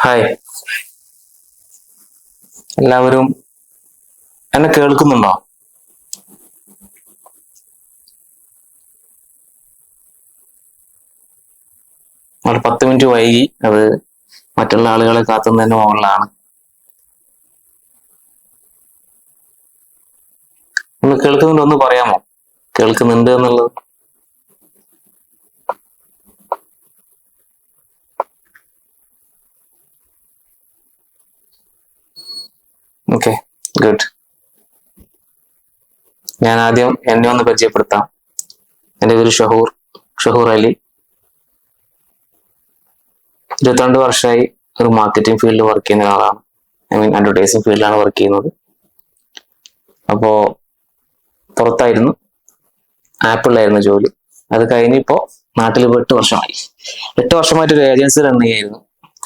Hi എല്ലാവരും എന്നെ കേൾക്കുന്നുണ്ടോ? ഒരു പത്ത് മിനിറ്റ് വൈകി. അത് മറ്റുള്ള ആളുകളെ കാത്തുന്നതിന് മുകളിലാണ്. ഒന്ന് കേൾക്കുന്നുണ്ടോ ഒന്ന് പറയാമോ? കേൾക്കുന്നുണ്ട് എന്നുള്ളത്. ഓക്കെ ഗുഡ് ഞാൻ ആദ്യം എന്നെ ഒന്ന് പരിചയപ്പെടുത്താം. എന്റെ പേര് ഷഹൂർ ഷഹൂർ അലി. ഇരുപത്തിരണ്ട് വർഷമായി ഒരു മാർക്കറ്റിംഗ് ഫീൽഡിൽ വർക്ക് ചെയ്യുന്ന ഒരാളാണ്. ഐ മീൻ അഡ്വർടൈസിംഗ് ഫീൽഡിലാണ് വർക്ക് ചെയ്യുന്നത്. അപ്പോൾ പുറത്തായിരുന്നു. ആപ്പിളിലായിരുന്നു ജോലി. അത് കഴിഞ്ഞിപ്പോ നാട്ടിൽ ഇപ്പോൾ എട്ട് വർഷമായി. എട്ട് വർഷമായിട്ട് ഒരു ഏജൻസി റൺ ചെയ്യായിരുന്നു.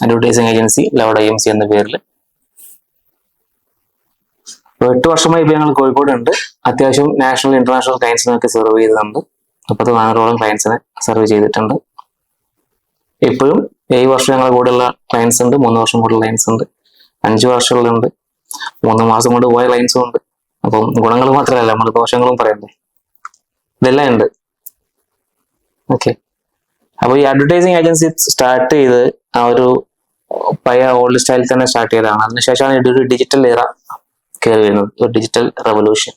Advertising agency loved I M C എന്ന പേരിൽ എട്ട് വർഷമായി ഇപ്പൊ ഞങ്ങൾ കോഴിക്കോട് ഉണ്ട് അത്യാവശ്യം നാഷണൽ ഇന്റർനാഷണൽ ക്ലയൻസിനൊക്കെ സെർവ് ചെയ്തിട്ടുണ്ട്. മുപ്പത്തി നാനൂറോളം ക്ലയൻസിനെ സെർവ് ചെയ്തിട്ടുണ്ട്. ഇപ്പോഴും ഏഴ് വർഷം ഞങ്ങളുടെ കൂടെയുള്ള ക്ലയൻസ് ഉണ്ട് മൂന്ന് വർഷം കൂടെ ക്ലയൻസ് ഉണ്ട് അഞ്ച് വർഷങ്ങളുണ്ട് മൂന്ന് മാസം കൊണ്ട് പോയ ക്ലയൻസും ഉണ്ട്. അപ്പം ഗുണങ്ങൾ മാത്രമല്ല നമ്മൾ ദോഷങ്ങളും പറയണ്ടേ ഇതെല്ലാം ഉണ്ട്. ഓക്കെ അപ്പൊ ഈ അഡ്വർടൈസിങ് ഏജൻസി സ്റ്റാർട്ട് ചെയ്ത് ആ ഒരു പഴയ ഓൾഡ് സ്റ്റൈലിൽ തന്നെ സ്റ്റാർട്ട് ചെയ്തതാണ്. അതിനുശേഷമാണ് ഇതൊരു ഡിജിറ്റൽ ഇറ കയറി വരുന്നത് ഡിജിറ്റൽ റെവല്യൂഷൻ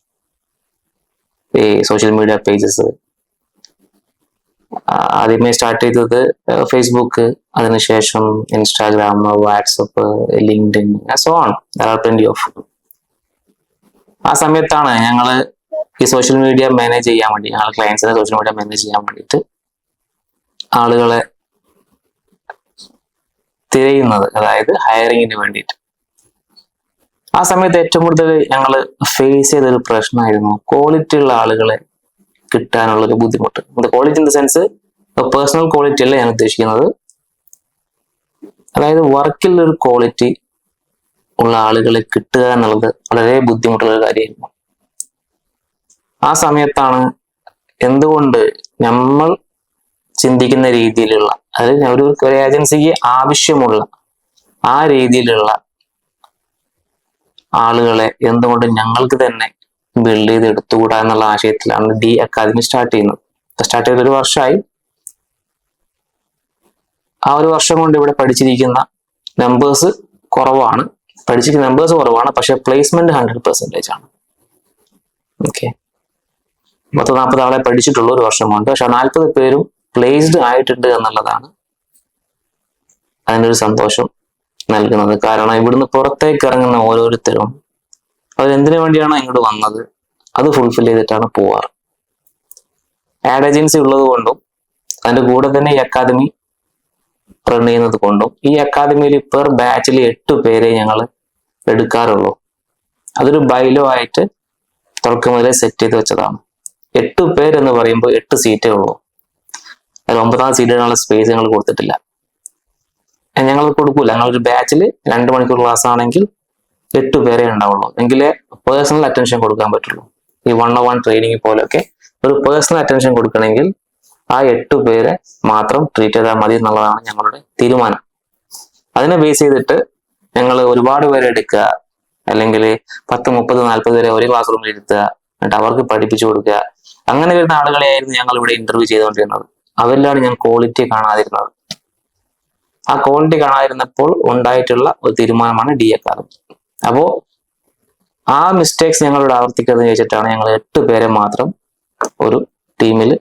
ഈ സോഷ്യൽ മീഡിയ പേജസ് ആദ്യമേ സ്റ്റാർട്ട് ചെയ്തത് ഫേസ്ബുക്ക് അതിനുശേഷം Instagram WhatsApp LinkedIn so on plenty of ആ സമയത്താണ് ഞങ്ങൾ ഈ സോഷ്യൽ മീഡിയ മാനേജ് ചെയ്യാൻ വേണ്ടി ഞങ്ങൾ ക്ലയൻസിനെ സോഷ്യൽ മീഡിയ മാനേജ് ചെയ്യാൻ വേണ്ടിയിട്ട് ആളുകളെ തിരയുന്നത്. അതായത് ഹയറിങ്ങിന് വേണ്ടിയിട്ട്. ആ സമയത്ത് ഏറ്റവും കൂടുതൽ ഞങ്ങൾ ഫേസ് ചെയ്ത ഒരു പ്രശ്നമായിരുന്നു ക്വാളിറ്റി ഉള്ള ആളുകളെ കിട്ടാനുള്ള ഒരു ബുദ്ധിമുട്ട്. Quality in the sense personal quality അല്ല ഞാൻ ഉദ്ദേശിക്കുന്നത്? അതായത് വർക്കിൽ ഒരു ക്വാളിറ്റി ഉള്ള ആളുകളെ കിട്ടുക എന്നുള്ളത് വളരെ ബുദ്ധിമുട്ടുള്ള ഒരു കാര്യമായിരുന്നു. ആ സമയത്താണ് എന്തുകൊണ്ട് നമ്മൾ ചിന്തിക്കുന്ന രീതിയിലുള്ള അതായത് ഒരു ഏജൻസിക്ക് ആവശ്യമുള്ള ആ രീതിയിലുള്ള ആളുകളെ എന്തുകൊണ്ട് ഞങ്ങൾക്ക് തന്നെ ബിൽഡ് ചെയ്ത് എടുത്തുകൂടാ എന്നുള്ള ആശയത്തിലാണ് ഡി അക്കാദമി സ്റ്റാർട്ട് ചെയ്യുന്നത്. സ്റ്റാർട്ട് ചെയ്ത ഒരു വർഷമായി ആ ഒരു വർഷം കൊണ്ട് ഇവിടെ പഠിച്ചിരിക്കുന്ന നമ്പേഴ്സ് കുറവാണ്. പഠിച്ചിരിക്കുന്ന നമ്പേഴ്സ് കുറവാണ് പക്ഷെ പ്ലേസ്മെന്റ് ഹൺഡ്രഡ് പെർസെന്റേജ് ആണ്. ഓക്കെ പത്ത് നാൽപ്പത് ആളെ പഠിച്ചിട്ടുള്ളൂ ഒരു വർഷം കൊണ്ട് പക്ഷെ നാൽപ്പത് പേരും പ്ലേസ്ഡ് ആയിട്ടുണ്ട് എന്നുള്ളതാണ് അതിനൊരു സന്തോഷം. നൽകുന്നത്. കാരണം ഇവിടുന്ന് പുറത്തേക്ക് ഇറങ്ങുന്ന ഓരോരുത്തരും അവരെന്തിനു വേണ്ടിയാണ് ഇങ്ങോട്ട് വന്നത്? അത് ഫുൾഫിൽ ചെയ്തിട്ടാണ് പോവാറ്. ആഡ് ഏജൻസി ഉള്ളത് കൊണ്ടും അതിന്റെ കൂടെ തന്നെ ഈ അക്കാദമി റൺ ചെയ്യുന്നത് കൊണ്ടും ഈ അക്കാദമിയിൽ പെർ ബാച്ചിൽ എട്ട് പേരെ ഞങ്ങൾ എടുക്കാറുള്ളൂ. അതൊരു ബൈലോ ആയിട്ട് തുടക്കം മുതലേ സെറ്റ് ചെയ്ത് വെച്ചതാണ്. എട്ട് പേരെന്ന് പറയുമ്പോൾ എട്ട് സീറ്റേ ഉള്ളൂ. അതിൽ ഒമ്പതാം സീറ്റിനുള്ള സ്പേസ് ഞങ്ങൾ കൊടുത്തിട്ടില്ല. ഞങ്ങൾ കൊടുക്കൂല. ഒരു ബാച്ചിൽ രണ്ട് മണിക്കൂർ ക്ലാസ് ആണെങ്കിൽ എട്ട് പേരെ ഉണ്ടാവുള്ളൂ. എങ്കിലേ പേഴ്സണൽ അറ്റൻഷൻ കൊടുക്കാൻ പറ്റുള്ളൂ. ഈ വൺ ഓ വൺ ട്രെയിനിങ് പോലെയൊക്കെ ഒരു പേഴ്സണൽ അറ്റൻഷൻ കൊടുക്കണമെങ്കിൽ ആ എട്ട് പേരെ മാത്രം ട്രീറ്റ് ചെയ്താൽ മതി എന്നുള്ളതാണ് ഞങ്ങളുടെ തീരുമാനം. അതിനെ ബേസ് ചെയ്തിട്ട് ഞങ്ങൾ ഒരുപാട് പേരെ എടുക്കുക. അല്ലെങ്കിൽ പത്ത് മുപ്പത് നാൽപ്പത് പേരെ ഒരു ക്ലാസ് റൂമിൽ ഇരുത്തുക. എന്നിട്ട് അവർക്ക് പഠിപ്പിച്ചു കൊടുക്കുക. അങ്ങനെ വരുന്ന ആളുകളെയായിരുന്നു ഞങ്ങൾ ഇവിടെ ഇന്റർവ്യൂ ചെയ്തുകൊണ്ടിരുന്നത്. അവരിലാണ് ഞാൻ ക്വാളിറ്റി കാണാതിരുന്നത്. ആ ക്വാളിറ്റി കാണാതിരുന്നപ്പോൾ ഉണ്ടായിട്ടുള്ള ഒരു തീരുമാനമാണ് ഡി അക്കാദമി അപ്പോ ആ മിസ്റ്റേക്സ് ഞങ്ങളോട് ആവർത്തിക്കുന്നത് ചോദിച്ചിട്ടാണ് ഞങ്ങൾ എട്ട് പേരെ മാത്രം ഒരു ടീമിൽ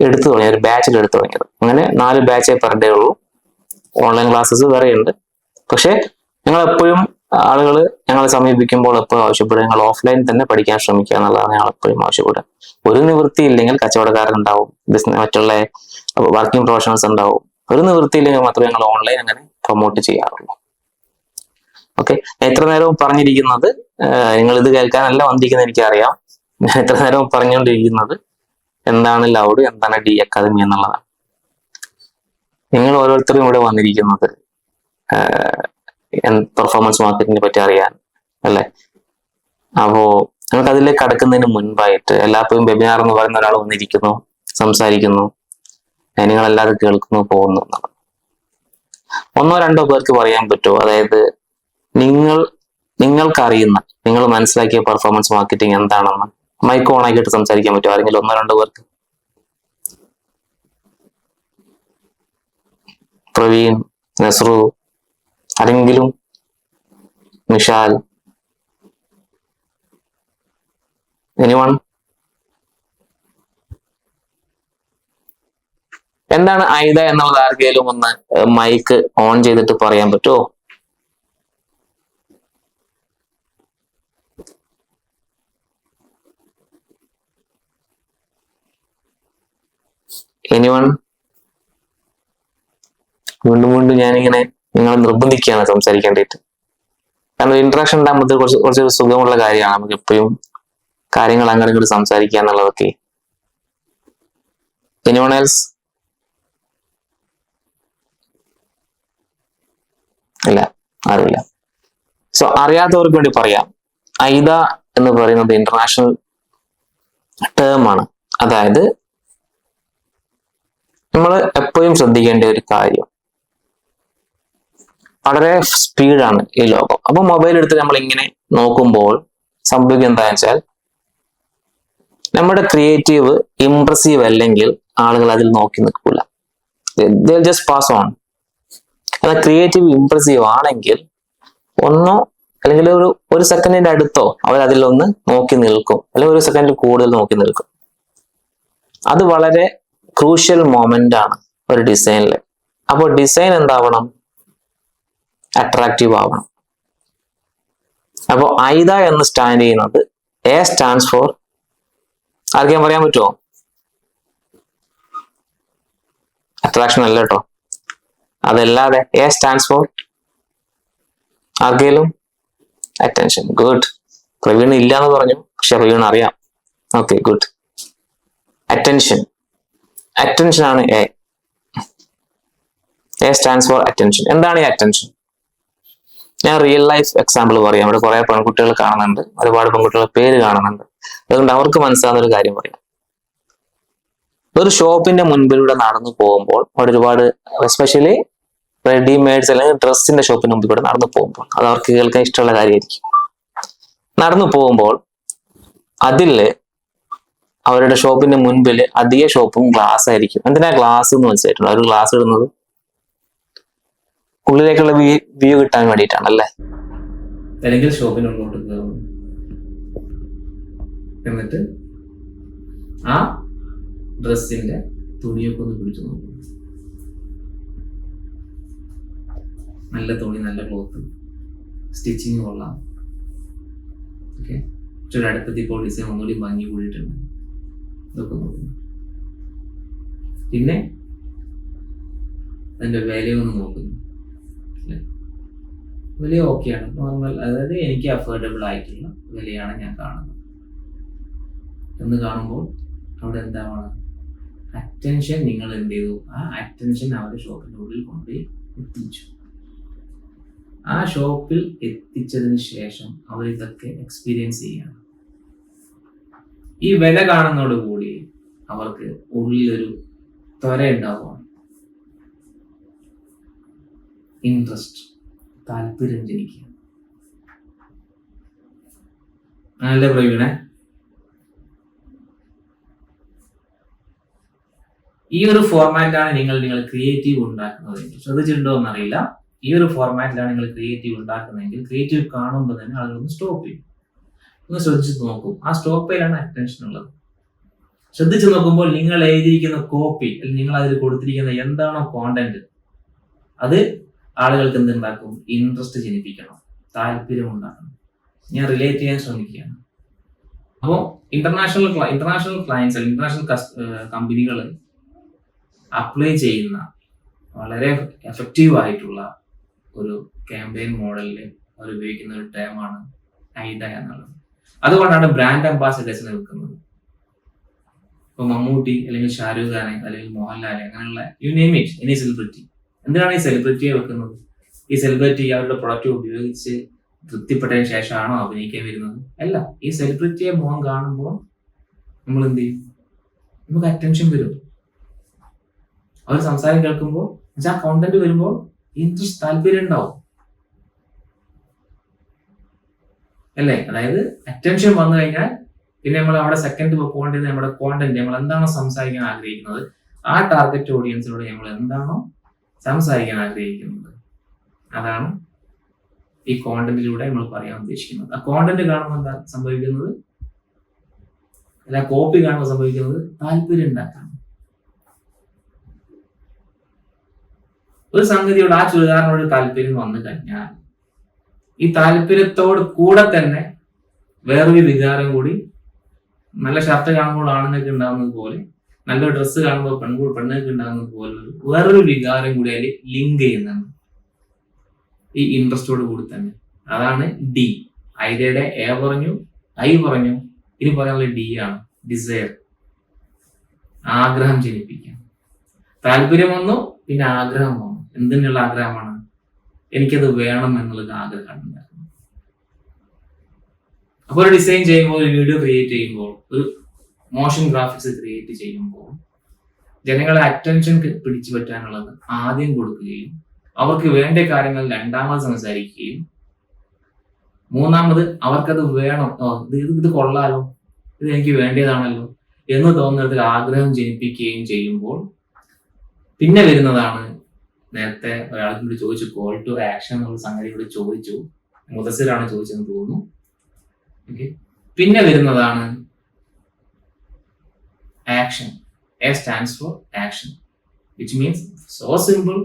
എടുത്തു തുടങ്ങിയത് ഒരു ബാച്ചിൽ എടുത്തു തുടങ്ങിയത്. അങ്ങനെ നാല് ബാച്ചേ പെർ ഡേ ഉള്ളൂ. ഓൺലൈൻ ക്ലാസ്സസ് ഉണ്ട്. പക്ഷേ ഞങ്ങൾ എപ്പോഴും ആളുകൾ ഞങ്ങളെ സമീപിക്കുമ്പോൾ എപ്പോഴും ആവശ്യപ്പെടുക ഞങ്ങൾ ഓഫ്ലൈൻ തന്നെ പഠിക്കാൻ ശ്രമിക്കുക എന്നുള്ളതാണ് ഞങ്ങൾ എപ്പോഴും ആവശ്യപ്പെടുക. ഒരു നിവൃത്തി ഇല്ലെങ്കിൽ കച്ചവടക്കാരൻ ഉണ്ടാവും. ബിസിനസ് മറ്റുള്ള വർക്കിംഗ് പ്രൊഫഷണൽസ് ഉണ്ടാവും. ഒരു നിവൃത്തിയിൽ മാത്രമേ ഞങ്ങൾ ഓൺലൈൻ അങ്ങനെ പ്രൊമോട്ട് ചെയ്യാറുള്ളൂ. ഓക്കെ ഞാൻ എത്ര നേരവും പറഞ്ഞിരിക്കുന്നത് നിങ്ങൾ ഇത് കേൾക്കാനല്ല വന്നിരിക്കുന്നത് എനിക്കറിയാം. ഞാൻ എത്ര നേരവും പറഞ്ഞുകൊണ്ടിരിക്കുന്നത് എന്താണ് ലൗഡ് എന്താണ് ഡി അക്കാദമി എന്നുള്ളതാണ്. നിങ്ങൾ ഓരോരുത്തരും ഇവിടെ വന്നിരിക്കുന്നത് പെർഫോമൻസ് മാർക്കറ്റിനെ പറ്റി അറിയാൻ അല്ലെ? അപ്പോ നമുക്ക് അതിലേക്ക് കടക്കുന്നതിന് മുൻപായിട്ട് എല്ലാപ്പോഴും വെബിനാർ എന്ന് പറയുന്ന ഒരാൾ വന്നിരിക്കുന്നു സംസാരിക്കുന്നു. നിങ്ങളല്ലാതെ കേൾക്കുന്നു പോകുന്നു എന്നുള്ളത് ഒന്നോ രണ്ടോ പേർക്ക് പറയാൻ പറ്റുമോ? അതായത് നിങ്ങൾ നിങ്ങൾക്കറിയുന്ന നിങ്ങൾ മനസ്സിലാക്കിയ പെർഫോമൻസ് മാർക്കറ്റിംഗ് എന്താണെന്ന് മൈക്ക് ഓൺ ആക്കിയിട്ട് സംസാരിക്കാൻ പറ്റുമോ? ആരെങ്കിലും ഒന്നോ രണ്ടോ പേർക്ക്? പ്രവീൺ നസ്രു ആരെങ്കിലും? നിഷാൽ? എനിവൺ എന്താണ് ഐദ എന്നുള്ളത് ആർക്കെങ്കിലും ഒന്ന് മൈക്ക് ഓൺ ചെയ്തിട്ട് പറയാൻ പറ്റുമോ എനിവൺ വീണ്ടും വീണ്ടും ഞാനിങ്ങനെ നിങ്ങളെ നിർബന്ധിക്കുകയാണ് സംസാരിക്കേണ്ടിയിട്ട് കാരണം ഇന്ററാക്ഷൻ ഉണ്ടാകുമ്പോൾ കുറച്ച് കുറച്ച് സുഖമുള്ള കാര്യമാണ്. നമുക്ക് എപ്പോഴും കാര്യങ്ങൾ അങ്ങനെ ഇങ്ങോട്ട് സംസാരിക്കുക എന്നുള്ളതൊക്കെ. എനിവൺ എൽസ് ഇല്ല ആരുമില്ല സോ അറിയാത്തവർക്ക് വേണ്ടി പറയാം. ഐദ എന്ന് പറയുന്നത് ഇന്റർനാഷണൽ ടേം ആണ്. അതായത് നമ്മൾ എപ്പോഴും ശ്രദ്ധിക്കേണ്ട ഒരു കാര്യം. വളരെ സ്പീഡാണ് ഈ ലോകം. അപ്പൊ മൊബൈൽ എടുത്ത് നമ്മൾ ഇങ്ങനെ നോക്കുമ്പോൾ സംഭവിക്കുക എന്താ വെച്ചാൽ നമ്മുടെ ക്രിയേറ്റീവ് ഇംപ്രസീവ് അല്ലെങ്കിൽ ആളുകൾ അതിൽ നോക്കി നിൽക്കില്ല ജസ്റ്റ് പാസ് ഓൺ എന്നാൽ ക്രിയേറ്റീവ് ഇംപ്രസീവ് ആണെങ്കിൽ ഒന്നോ അല്ലെങ്കിൽ ഒരു ഒരു സെക്കൻഡിന്റെ അടുത്തോ അവർ അതിലൊന്ന് നോക്കി നിൽക്കും. അല്ലെങ്കിൽ ഒരു സെക്കൻഡിൽ കൂടുതൽ നോക്കി നിൽക്കും. അത് വളരെ ക്രൂഷ്യൽ മോമെന്റ് ആണ് ഒരു ഡിസൈനിൽ അപ്പോൾ ഡിസൈൻ എന്താവണം? അട്രാക്റ്റീവ് ആവണം. അപ്പോൾ ഐദ എന്ന് സ്റ്റാൻഡ് ചെയ്യുന്നത് എ സ്റ്റാൻഡ് ഫോർ ആർക്കും പറയാൻ പറ്റുമോ അട്രാക്ഷൻ അല്ല കേട്ടോ അതല്ലാതെ എ സ്റ്റാൻഡ്സ് ഫോർ ആർക്കെങ്കിലും അറ്റൻഷൻ ഗുഡ് പ്രവീൺ ഇല്ല എന്ന് പറഞ്ഞു പക്ഷെ പ്രവീൺ അറിയാം. ഓക്കെ ഗുഡ് അറ്റൻഷൻ അറ്റൻഷൻ ആണ് A A stands for attention എന്താണ് ഈ അറ്റൻഷൻ ഞാൻ റിയൽ ലൈഫ് എക്സാമ്പിൾ പറയാം. ഇവിടെ കുറെ പെൺകുട്ടികൾ കാണുന്നുണ്ട്. ഒരുപാട് പെൺകുട്ടികളുടെ പേര് കാണുന്നുണ്ട്. അതുകൊണ്ട് അവർക്ക് മനസ്സിലാവുന്ന ഒരു കാര്യം പറയാം. ഒരു ഷോപ്പിന്റെ മുൻപിലൂടെ നടന്നു പോകുമ്പോൾ അവിടെ ഒരുപാട് എസ്പെഷ്യലി റെഡിമെയ്ഡ്സ് അല്ലെങ്കിൽ ഡ്രസ്സിന്റെ ഷോപ്പിന് മുമ്പിൽ കൂടെ നടന്നു പോകുമ്പോൾ അത് അവർക്ക് കേൾക്കാൻ ഇഷ്ടമുള്ള കാര്യമായിരിക്കും. നടന്നു പോകുമ്പോൾ അതിൽ അവരുടെ ഷോപ്പിന്റെ മുൻപിൽ അധിക ഷോപ്പും ഗ്ലാസ് ആയിരിക്കും. എന്തിനാ ഗ്ലാസ് എന്ന് മനസ്സിലായിട്ടുണ്ട്? അവർ ഗ്ലാസ് ഇടുന്നത് ഉള്ളിലേക്കുള്ള വ്യൂ കിട്ടാൻ വേണ്ടിയിട്ടാണ് അല്ലേ? അല്ലെങ്കിൽ എന്നിട്ട് ആ ഡ്രസ്സിന്റെ തുണിയൊക്കെ ഒന്ന് പിടിച്ചു നോക്കും. നല്ല തുണി നല്ല ക്ലോത്ത് സ്റ്റിച്ചിങ് കൊള്ളാം. ഓക്കെ പക്ഷെ ഒരു അടുത്തെത്തിയപ്പോൾ ഡിസൈൻ ഒന്നുകൂടി ഭംഗി കൂടിയിട്ടുണ്ട്. ഇതൊക്കെ നോക്കുന്നു പിന്നെ അതിന്റെ വിലയൊന്ന് നോക്കുന്നു അല്ലേ? വില ഓക്കെയാണ് നോർമൽ അതായത് എനിക്ക് അഫോർഡബിൾ ആയിട്ടുള്ള വിലയാണ് ഞാൻ കാണുന്നത്. എന്ന് കാണുമ്പോൾ അവിടെ എന്താണ്? അറ്റൻഷൻ നിങ്ങൾ എന്ത് ചെയ്തു? ആ അറ്റൻഷൻ അവരുടെ ഷോപ്പിന്റെ ഉള്ളിൽ കൊണ്ടുപോയി എത്തിച്ചു. ആ ഷോപ്പിൽ എത്തിച്ചതിന് ശേഷം അവർ ഇതൊക്കെ എക്സ്പീരിയൻസ് ചെയ്യണം ഈ വില കാണുന്നതോടുകൂടി അവർക്ക് ഉള്ളിലൊരു ത്വര ഉണ്ടാവുകയാണ് ഇൻട്രസ്റ്റ് താല്പര്യം ജനിക്കുക. നല്ല പ്രവീണെ ഈ ഒരു ഫോർമാറ്റാണ് നിങ്ങൾ നിങ്ങൾ ക്രിയേറ്റീവ് ഉണ്ടാക്കുന്നത് ശ്രദ്ധിച്ചിട്ടുണ്ടോ എന്നറിയില്ല. ഈ ഒരു ഫോർമാറ്റിലാണ് നിങ്ങൾ ക്രിയേറ്റീവ് ഉണ്ടാക്കുന്നതെങ്കിൽ ക്രിയേറ്റീവ് കാണുമ്പോൾ തന്നെ ആളുകൾ ഒന്ന് സ്റ്റോപ്പ് ചെയ്യും. ഒന്ന് ശ്രദ്ധിച്ച് നോക്കും. ആ സ്റ്റോപ്പിലാണ് അറ്റൻഷൻ ഉള്ളത്. ശ്രദ്ധിച്ചു നോക്കുമ്പോൾ നിങ്ങൾ എഴുതിയിരിക്കുന്ന കോപ്പി അല്ലെങ്കിൽ നിങ്ങൾ അതിൽ കൊടുത്തിരിക്കുന്ന എന്താണോ കോണ്ടന്റ് അത് ആളുകൾക്ക് എന്തുണ്ടാക്കും? ഇൻട്രസ്റ്റ് ജനിപ്പിക്കണം. താല്പര്യം ഉണ്ടാക്കണം. ഞാൻ റിലേറ്റ് ചെയ്യാൻ ശ്രമിക്കുകയാണ്. അപ്പോൾ ഇന്റർനാഷണൽ ഇന്റർനാഷണൽ ക്ലയൻസ് അല്ലെങ്കിൽ ഇന്റർനാഷണൽ കമ്പനികൾ അപ്ലൈ ചെയ്യുന്ന വളരെ എഫക്റ്റീവ് ആയിട്ടുള്ള ഒരു ക്യാമ്പയിൻ മോഡലിൽ അവർ ഉപയോഗിക്കുന്ന ഒരു ടേമാണ് ഐഡ എന്നുള്ളത്. അതുകൊണ്ടാണ് ബ്രാൻഡ് അംബാസിഡേഴ്സിനെ നിൽക്കുന്നത് ഇപ്പൊ മമ്മൂട്ടി അല്ലെങ്കിൽ ഷാരൂഖ് ഖാനെ അല്ലെങ്കിൽ മോഹൻലാൽ അങ്ങനെയുള്ള you name it any celebrity എന്തിനാണ് ഈ സെലിബ്രിറ്റിയെ വെക്കുന്നത് ഈ സെലിബ്രിറ്റി അവരുടെ പ്രൊഡക്റ്റ് ഉപയോഗിച്ച് തൃപ്തിപ്പെട്ടതിന് ശേഷമാണോ അഭിനയിക്കാൻ വരുന്നത്? അല്ല ഈ സെലിബ്രിറ്റിയെ മുഖം കാണുമ്പോൾ നമ്മൾ എന്ത് ചെയ്യും? നമുക്ക് അറ്റൻഷൻ വരും. അവർ സംസാരം കേൾക്കുമ്പോൾ ആ കോണ്ടന്റ് വരുമ്പോൾ ഇൻട്രസ്റ്റ് താല്പര്യം ഉണ്ടാവും. അല്ലേ? അതായത് അറ്റൻഷൻ വന്നു കഴിഞ്ഞാൽ പിന്നെ നമ്മൾ അവിടെ സെക്കൻഡ് പോകേണ്ടത് നമ്മുടെ കോണ്ടന്റ് നമ്മൾ എന്താണോ സംസാരിക്കാൻ ആഗ്രഹിക്കുന്നത്? ആ ടാർഗറ്റ് ഓഡിയൻസിനോട് നമ്മൾ എന്താണോ സംസാരിക്കാൻ ആഗ്രഹിക്കുന്നത്? അതാണ് ഈ കോണ്ടന്റിലൂടെ നമ്മൾ പറയാൻ ഉദ്ദേശിക്കുന്നത്. ആ കോണ്ടന്റ് കാണുമ്പോൾ എന്താ സംഭവിക്കുന്നത്? അല്ല കോപ്പി കാണുമ്പോൾ സംഭവിക്കുന്നത് താല്പര്യം ഉണ്ടാക്കണം ഒരു സംഗതിയോട് ആ ചുരിദാറിനോട് താല്പര്യം വന്നു കഴിഞ്ഞാൽ ഈ താല്പര്യത്തോട് കൂടെ തന്നെ വേറൊരു വികാരം കൂടി നല്ല ഷർട്ട് കാണുമ്പോൾ ആണുങ്ങൾക്ക് ഉണ്ടാകുന്നത് പോലെ നല്ല ഡ്രസ്സ് കാണുമ്പോൾ പെൺകു പെണ്ണുങ്ങൾക്ക് ഉണ്ടാകുന്നത് പോലെ വേറൊരു വികാരം കൂടി അതിൽ ലിങ്ക് ചെയ്യുന്നതാണ് ഈ ഇൻട്രസ്റ്റോട് കൂടി തന്നെ. അതാണ് ഡി ഐഡിയയുടെ എ പറഞ്ഞു ഐ പറഞ്ഞു ഇനി പറയാനുള്ള ഡി ആണ് ഡിസയർ ആഗ്രഹം ജനിപ്പിക്കാം താല്പര്യം വന്നു പിന്നെ ആഗ്രഹം വന്നു. എന്തിനുള്ള ആഗ്രഹമാണ്? എനിക്കത് വേണം എന്നുള്ള ആഗ്രഹമാണ് ഉണ്ടാക്കുന്നത്. അപ്പോൾ ഒരു ഡിസൈൻ ചെയ്യുമ്പോൾ ഒരു വീഡിയോ ക്രിയേറ്റ് ചെയ്യുമ്പോൾ ഒരു മോഷൻ ഗ്രാഫിക്സ് ക്രിയേറ്റ് ചെയ്യുമ്പോൾ ജനങ്ങളെ അറ്റൻഷൻ പിടിച്ചു പറ്റാനുള്ളത് ആദ്യം കൊടുക്കുകയും അവർക്ക് വേണ്ട കാര്യങ്ങൾ രണ്ടാമത് സംസാരിക്കുകയും മൂന്നാമത് അവർക്കത് വേണം. ഇത് ഇത് കൊള്ളാലോ? ഇത് എനിക്ക് വേണ്ടതാണല്ലോ എന്ന് തോന്നുന്നിടത്തിൽ ആഗ്രഹം ജനിപ്പിക്കുകയും ചെയ്യുമ്പോൾ പിന്നെ വരുന്നതാണ് നേരത്തെ ഒരാൾക്ക് കൂടി ചോദിച്ചു കോൾ ടു ആക്ഷൻ എന്നുള്ള സംഗതി കൂടി ചോദിച്ചു. മുതസിലാണ് ചോദിച്ചെന്ന് തോന്നുന്നു. ഓക്കെ പിന്നെ വരുന്നതാണ് action A stands for action which means so simple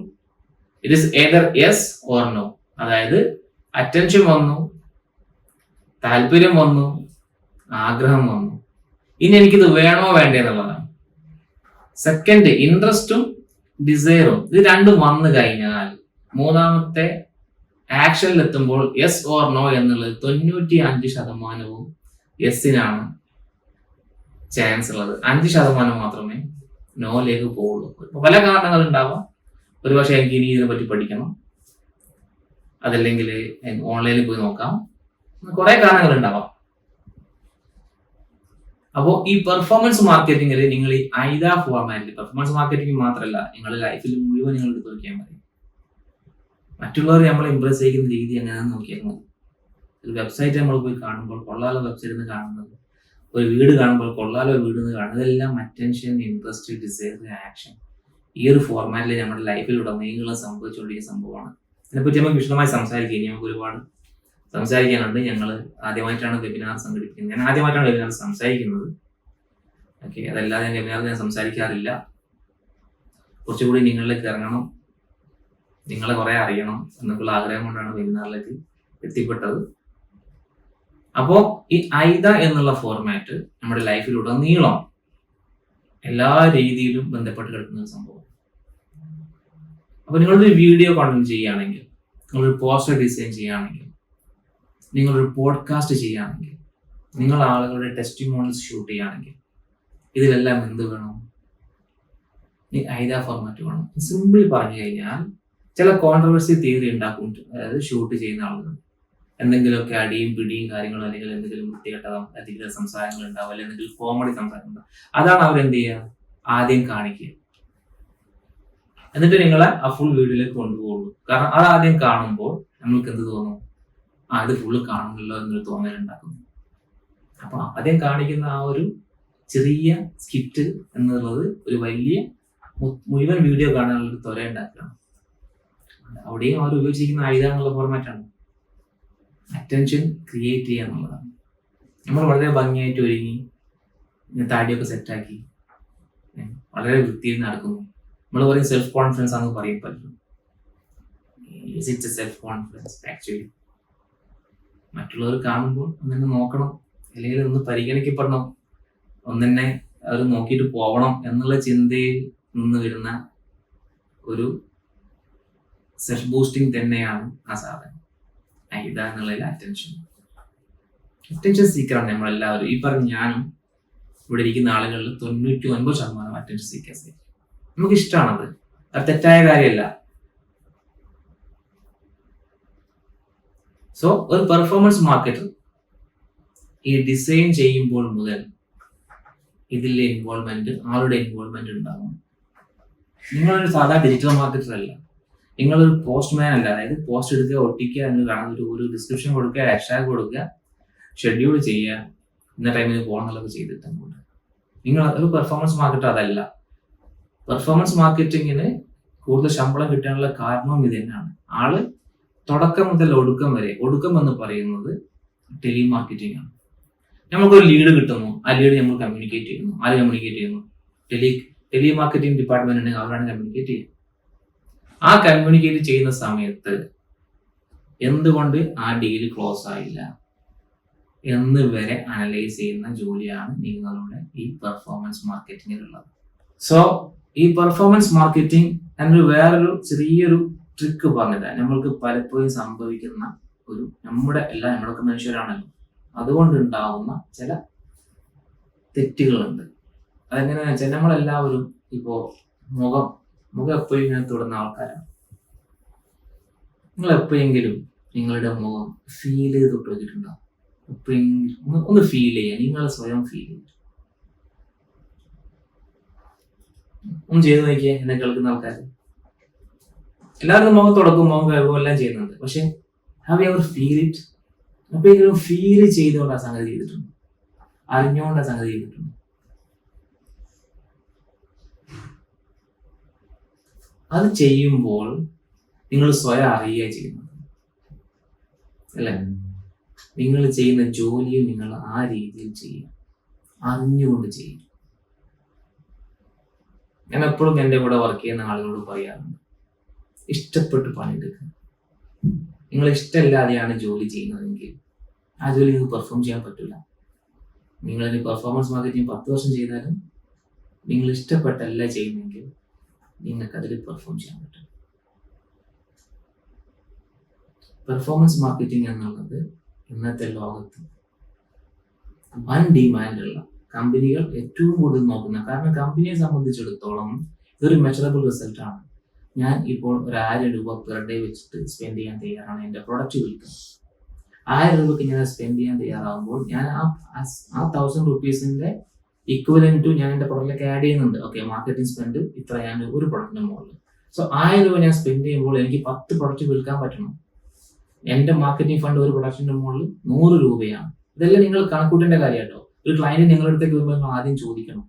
it is either yes or no അതായത് അറ്റൻഷൻ വന്നു താല്പര്യം വന്നു ആഗ്രഹം വന്നു. ഇനി എനിക്കിത് വേണോ വേണ്ടേ എന്നുള്ളതാണ്. സെക്കൻഡ് ഇൻട്രസ്റ്റും ഡിസയറും ഇത് രണ്ടും വന്നു കഴിഞ്ഞാൽ മൂന്നാമത്തെ ആക്ഷനിൽ എത്തുമ്പോൾ യെസ് ഓർ നോ എന്നുള്ളത് തൊണ്ണൂറ്റി അഞ്ച് ശതമാനവും യെസ്സിനാണ് ചാൻസ് ഉള്ളത്. അഞ്ച് ശതമാനം മാത്രമേ നോയിലേക്ക് പോവുള്ളൂ. ഇപ്പൊ പല കാരണങ്ങൾ ഉണ്ടാവാം. ഒരുപക്ഷെ എനിക്ക് ഇനി ഇതിനെ പറ്റി പഠിക്കണം. അതല്ലെങ്കിൽ ഓൺലൈനിൽ പോയി നോക്കാം. കുറെ കാരണങ്ങൾ ഉണ്ടാവാം. അപ്പോൾ ഈ പെർഫോമൻസ് മാർക്കറ്റിംഗിൽ നിങ്ങൾ ഈ ഐദ ഫോർമാറ്റിൽ പെർഫോമൻസ് മാർക്കറ്റിംഗ് മാത്രമല്ല നിങ്ങളുടെ ലൈഫിൽ മുഴുവൻ നിങ്ങൾ എടുത്ത് നോക്കിയാൽ മതി. മറ്റുള്ളവർ നമ്മളെ ഇമ്പ്രസ് ചെയ്യുന്ന രീതി എങ്ങനെയാണെന്ന് നോക്കിയാൽ മതി. ഒരു വെബ്സൈറ്റ് നമ്മൾ പോയി കാണുമ്പോൾ കൊള്ളാലോ വെബ്സൈറ്റ് എന്ന് കാണുന്നത്. ഒരു വീട് കാണുമ്പോൾ കൊള്ളാലോ വീട് എന്ന് കാണുന്നത്. ഇതെല്ലാം അറ്റൻഷൻ ഇൻട്രസ്റ്റ് ഡിസൈർ ആക്ഷൻ ഈ ഒരു ഫോർമാറ്റിൽ നമ്മുടെ ലൈഫിൽ ഉടനീളം സംഭവിച്ചുകൊണ്ടിരിക്കുന്ന സംഭവമാണ്. ഇതിനെപ്പറ്റി നമുക്ക് വിശദമായി സംസാരിക്കുക ഇനി നമുക്ക് ഒരുപാട് സംസാരിക്കാനുണ്ട്. ഞങ്ങൾ ആദ്യമായിട്ടാണ് വെബിനാർ സംഘടിപ്പിക്കുന്നത്. ഞാൻ ആദ്യമായിട്ടാണ് വെബിനാർ സംസാരിക്കുന്നത്. ഓക്കെ അതല്ലാതെ ഞാൻ വെബിനാർ ഞാൻ സംസാരിക്കാറില്ല. കുറച്ചുകൂടി നിങ്ങളിലേക്ക് ഇറങ്ങണം. നിങ്ങളെ കുറെ അറിയണം എന്നൊക്കെയുള്ള ആഗ്രഹം കൊണ്ടാണ് വെബിനാറിലേക്ക് എത്തിപ്പെട്ടത്. അപ്പോൾ ഈ ഐദ എന്നുള്ള ഫോർമാറ്റ് നമ്മുടെ ലൈഫിലൂടെ നീളം എല്ലാ രീതിയിലും ബന്ധപ്പെട്ട് കിടക്കുന്ന ഒരു സംഭവം. അപ്പൊ നിങ്ങളൊരു വീഡിയോ കണ്ടന്റ് ചെയ്യുകയാണെങ്കിൽ നിങ്ങളൊരു പോസ്റ്റർ ഡിസൈൻ ചെയ്യുകയാണെങ്കിൽ നിങ്ങളൊരു പോഡ്കാസ്റ്റ് ചെയ്യുകയാണെങ്കിൽ നിങ്ങൾ ആളുകളുടെ ടെസ്റ്റിമോണിൽസ് ഷൂട്ട് ചെയ്യുകയാണെങ്കിൽ ഇതിലെല്ലാം എന്ത് വേണം? ഐദ ഫോർമാറ്റ് വേണം. സിമ്പിൾ പറഞ്ഞു കഴിഞ്ഞാൽ ചില കോൺട്രവേഴ്സി തിയറി ഉണ്ടാക്കും അതായത് ഷൂട്ട് ചെയ്യുന്ന ആളുകൾ. എന്തെങ്കിലുമൊക്കെ അടിയും പിടിയും കാര്യങ്ങളും അല്ലെങ്കിൽ എന്തെങ്കിലും വൃത്തികെട്ടതോ എന്തെങ്കിലും സംസാരങ്ങൾ ഉണ്ടാവും അല്ലെങ്കിൽ എന്തെങ്കിലും കോമഡി സംസാരം ഉണ്ടാവും. അതാണ് അവർ എന്ത് ചെയ്യുക? ആദ്യം കാണിക്കുക. എന്നിട്ട് നിങ്ങളെ ആ ഫുൾ വീഡിയോയിലേക്ക് കൊണ്ടുപോകുള്ളൂ കാരണം അത് ആദ്യം കാണുമ്പോൾ നമ്മൾക്ക് എന്ത് തോന്നും? ഇത് ഫുള്ള് കാണുമല്ലോ എന്നൊരു തോന്നലുണ്ടാക്കുന്നു അപ്പൊ ആദ്യം കാണിക്കുന്ന ആ ഒരു ചെറിയ സ്കിറ്റ് എന്നുള്ളത് ഒരു വലിയ മുഴുവൻ വീഡിയോ കാണാനുള്ള ത്വര ഉണ്ടാക്കുകയാണ് അവിടെയും അവർ ഉപയോഗിച്ചിരിക്കുന്ന ആയുധങ്ങളുടെ എന്നുള്ള ഫോർമാറ്റാണ് അറ്റൻഷൻ ക്രിയേറ്റ് ചെയ്യുക എന്നുള്ളതാണ്. നമ്മൾ വളരെ ഭംഗിയായിട്ട് ഒരുങ്ങി താടിയൊക്കെ സെറ്റാക്കി വളരെ വൃത്തിയിൽ നടക്കുന്നു. നമ്മൾ പറയും സെൽഫ് കോൺഫിഡൻസ് ആണെന്ന് പറയും പലരും. സെൽഫ് കോൺഫിഡൻസ് ആക്ച്വലി മറ്റുള്ളവർ കാണുമ്പോൾ ഒന്നെ നോക്കണം അല്ലെങ്കിൽ ഒന്ന് പരിഗണിക്കപ്പെടണം ഒന്നെന്നെ അവർ നോക്കിയിട്ട് പോകണം എന്നുള്ള ചിന്തയിൽ നിന്ന് വരുന്ന ഒരു സെൽഫ് ബൂസ്റ്റിംഗ് തന്നെയാണ് ആ സാധനം. ഐദ എന്നുള്ളതിൽ അറ്റൻഷൻ അറ്റൻഷൻ സീക്കറാണ് നമ്മളെല്ലാവരും. ഈ പറഞ്ഞ ഞാനും ഇവിടെ ഇരിക്കുന്ന ആളുകളിൽ തൊണ്ണൂറ്റി ഒൻപത് ശതമാനം അറ്റൻഷൻ സീക്കേഴ്സ് നമുക്ക് ഇഷ്ടമാണത് അത് തെറ്റായ കാര്യമല്ല. സോ ഒരു പെർഫോമൻസ് മാർക്കറ്റർ ഈ ഡിസൈൻ ചെയ്യുമ്പോൾ മുതൽ ഇതിലെ ഇൻവോൾവ്മെന്റ് ആളുടെ ഇൻവോൾവ്മെന്റ് ഉണ്ടാകും. നിങ്ങളൊരു സാധാരണ ഡിജിറ്റൽ മാർക്കറ്റർ അല്ല. നിങ്ങളൊരു പോസ്റ്റ്മാൻ അല്ല. അതായത് പോസ്റ്റ് എടുക്കുക ഒട്ടിക്കുക എന്ന് കാണാൻ ഒരു ഡിസ്ക്രിപ്ഷൻ കൊടുക്കുക ഹാഷ്ടാഗ് കൊടുക്കുക ഷെഡ്യൂൾ ചെയ്യുക ഇന്ന ടൈമിൽ പോകണമെന്നൊക്കെ ചെയ്തിട്ട് അങ്ങോട്ട്. നിങ്ങൾ ഒരു പെർഫോമൻസ് മാർക്കറ്റ് അതല്ല. പെർഫോമൻസ് മാർക്കറ്റിങ്ങിന് കൂടുതൽ ശമ്പളം കിട്ടാനുള്ള കാരണവും ഇത് തന്നെയാണ് ആൾ തുടക്കം മുതൽ ഒടുക്കം വരെ ഒടുക്കം എന്ന് പറയുന്നത് ടെലിമാർക്കറ്റിംഗ് ആണ്. നമുക്കൊരു ലീഡ് കിട്ടുന്നു ആ ലീഡ് നമ്മൾ കമ്മ്യൂണിക്കേറ്റ് ചെയ്യുന്നു. ആര് കമ്മ്യൂണിക്കേറ്റ് ചെയ്യുന്നു? ടെലി ടെലിമാർക്കറ്റിംഗ് ഡിപ്പാർട്ട്മെന്റ് ഉണ്ടെങ്കിൽ അവരാണ് കമ്മ്യൂണിക്കേറ്റ് ചെയ്യുന്നത്. ആ കമ്മ്യൂണിക്കേറ്റ് ചെയ്യുന്ന സമയത്ത് എന്തുകൊണ്ട് ആ ഡീൽ ക്ലോസ് ആയില്ല? എന്ന് വരെ അനലൈസ് ചെയ്യുന്ന ജോലിയാണ് നിങ്ങളുടെ ഈ പെർഫോമൻസ് മാർക്കറ്റിംഗിലുള്ളത് സോ ഈ പെർഫോമൻസ് മാർക്കറ്റിംഗ് എന്നൊരു വേറൊരു ചെറിയൊരു ട്രിക്ക് പറഞ്ഞില്ല. നമ്മൾക്ക് പലപ്പോഴും സംഭവിക്കുന്ന ഒരു നമ്മുടെ എല്ലാ നമ്മളൊക്കെ മനുഷ്യരാണല്ലോ. അതുകൊണ്ട് ഉണ്ടാവുന്ന ചില തെറ്റുകളുണ്ട്. അതെങ്ങനെയാണെന്ന് വെച്ചാൽ നമ്മളെല്ലാവരും ഇപ്പോ മുഖം മുഖം എപ്പോഴും ഇങ്ങനെ തൊടുന്ന ആൾക്കാരാണ്. നിങ്ങൾ എപ്പോഴെങ്കിലും നിങ്ങളുടെ മുഖം ഫീൽ ചെയ്ത് തൊട്ട് വെച്ചിട്ടുണ്ടോ എപ്പോഴെങ്കിലും ഒന്ന് ഫീൽ ചെയ്യാൻ നിങ്ങൾ സ്വയം ഫീൽ ചെയ്യുക. ഒന്ന് ചെയ്ത് നോക്കിയേ. എന്നെ കേൾക്കുന്ന ആൾക്കാർ എല്ലാവരും മുഖം തുടക്കും മുഖം കഴിവും എല്ലാം ചെയ്യുന്നുണ്ട്. പക്ഷെ have you ever feel it എപ്പോഴെങ്കിലും ഫീൽ ചെയ്തുകൊണ്ട് ആ സംഗതി ചെയ്തിട്ടുണ്ട്. അറിഞ്ഞുകൊണ്ട് ആ സംഗതി ചെയ്തിട്ടുണ്ട്. അത് ചെയ്യുമ്പോൾ നിങ്ങൾ സ്വയം അറിയുക ചെയ്യുന്നത്. അല്ലേ? നിങ്ങൾ ചെയ്യുന്ന ജോലിയും നിങ്ങൾ ആ രീതിയിൽ ചെയ്യും അറിഞ്ഞുകൊണ്ട് ചെയ്യും ഞാൻ എപ്പോഴും എന്റെ കൂടെ വർക്ക് ചെയ്യുന്ന ആളുകളോട് പറയാറുണ്ട് ഇഷ്ടപ്പെട്ട് പണിയെടുക്കുക നിങ്ങൾ ഇഷ്ടമില്ലാതെയാണ് ജോലി ചെയ്യുന്നതെങ്കിൽ ആ ജോലി നിങ്ങൾക്ക് പെർഫോം ചെയ്യാൻ പറ്റില്ല നിങ്ങൾ ഇനി പെർഫോമൻസ് മാർക്കറ്റിംഗ് പത്ത് വർഷം ചെയ്താലും നിങ്ങൾ ഇഷ്ടപ്പെട്ടല്ല ചെയ്യുന്നെങ്കിൽ നിങ്ങൾക്ക് അതിൽ പെർഫോം ചെയ്യാൻ പറ്റും. പെർഫോമൻസ് മാർക്കറ്റിംഗ് എന്നുള്ളത് ഇന്നത്തെ ലോകത്ത് വൺ ഡിമാൻഡ് ഉള്ള കമ്പനികൾ ഏറ്റവും കൂടുതൽ നോക്കുന്ന കാരണം കമ്പനിയെ സംബന്ധിച്ചിടത്തോളം ഇതൊരു മെഷറബിൾ റിസൾട്ടാണ് ഞാൻ ഇപ്പോൾ ഒരു ആയിരം രൂപ പെർ ഡേ വെച്ചിട്ട് സ്പെൻഡ് ചെയ്യാൻ തയ്യാറാണ് എന്റെ പ്രൊഡക്റ്റ് വിൽക്കാൻ ആയിരം രൂപക്ക് ഞാൻ സ്പെൻഡ് ചെയ്യാൻ തയ്യാറാകുമ്പോൾ ഞാൻ ആ ആ തൗസൻഡ് റുപ്പീസിന്റെ ഇക്വലൻ ടു ഞാൻ എന്റെ പ്രൊഡക്റ്റിലേക്ക് ആഡ് ചെയ്യുന്നുണ്ട്. ഓക്കെ മാർക്കറ്റിംഗ് സ്പെൻഡ് ഇത്ര ഞാൻ ഒരു പ്രൊഡക്റ്റിന് മുകളിൽ. സോ ആയിരം രൂപ ഞാൻ സ്പെൻഡ് ചെയ്യുമ്പോൾ എനിക്ക് പത്ത് പ്രൊഡക്റ്റ് വിൽക്കാൻ പറ്റണം. എന്റെ മാർക്കറ്റിംഗ് ഫണ്ട് ഒരു പ്രൊഡക്റ്റിന്റെ മുകളിൽ നൂറ് രൂപയാണ്. ഇതെല്ലാം നിങ്ങൾ കണക്കൂട്ടേണ്ട കാര്യം കേട്ടോ ഒരു ക്ലയന്റ് നിങ്ങളുടെ അടുത്തേക്ക് വരുമ്പോൾ ആദ്യം ചോദിക്കണം.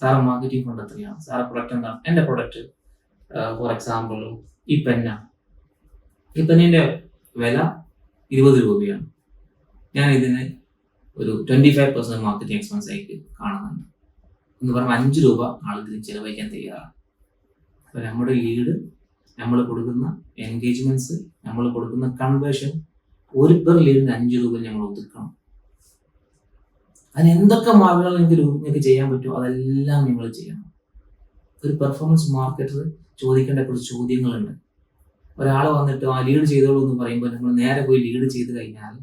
സാറ് മാർക്കറ്റിംഗ് ഫണ്ട് എത്രയാണ്? സാറ് പ്രൊഡക്റ്റ് എന്താണ്? എന്റെ പ്രൊഡക്റ്റ് ഫോർ എക്സാമ്പിൾ ഈ പെന്ന. ഈ പെന്നിന്റെ വില ഇരുപത് രൂപയാണ്. ഞാൻ ഇതിന് ഒരു twenty five percent marketing expense ആയിട്ട് കാണുന്നുണ്ട്. എന്ന് പറഞ്ഞാൽ അഞ്ച് രൂപ ആൾക്ക് ചിലവഴിക്കാൻ തയ്യാറാണ്. അപ്പൊ നമ്മുടെ ലീഡ് നമ്മൾ കൊടുക്കുന്ന എൻഗേജ്മെന്റ്സ് നമ്മൾ കൊടുക്കുന്ന കൺവേർഷൻ ഒരു പെർ ലീഡിന് അഞ്ച് രൂപ ഞങ്ങൾ ഒതുക്കണം. അതിന് എന്തൊക്കെ മാർഗങ്ങൾ നിങ്ങൾക്ക് നിങ്ങൾക്ക് ചെയ്യാൻ പറ്റുമോ? അതെല്ലാം നിങ്ങൾ ചെയ്യണം. ഒരു പെർഫോമൻസ് മാർക്കറ്റർ ചോദിക്കേണ്ട കുറച്ച് ചോദ്യങ്ങളുണ്ട്. ഒരാൾ വന്നിട്ട് ആ ലീഡ് ചെയ്തോളൂ എന്ന് പറയുമ്പോൾ നമ്മൾ നേരെ പോയി ലീഡ് ചെയ്ത് കഴിഞ്ഞാൽ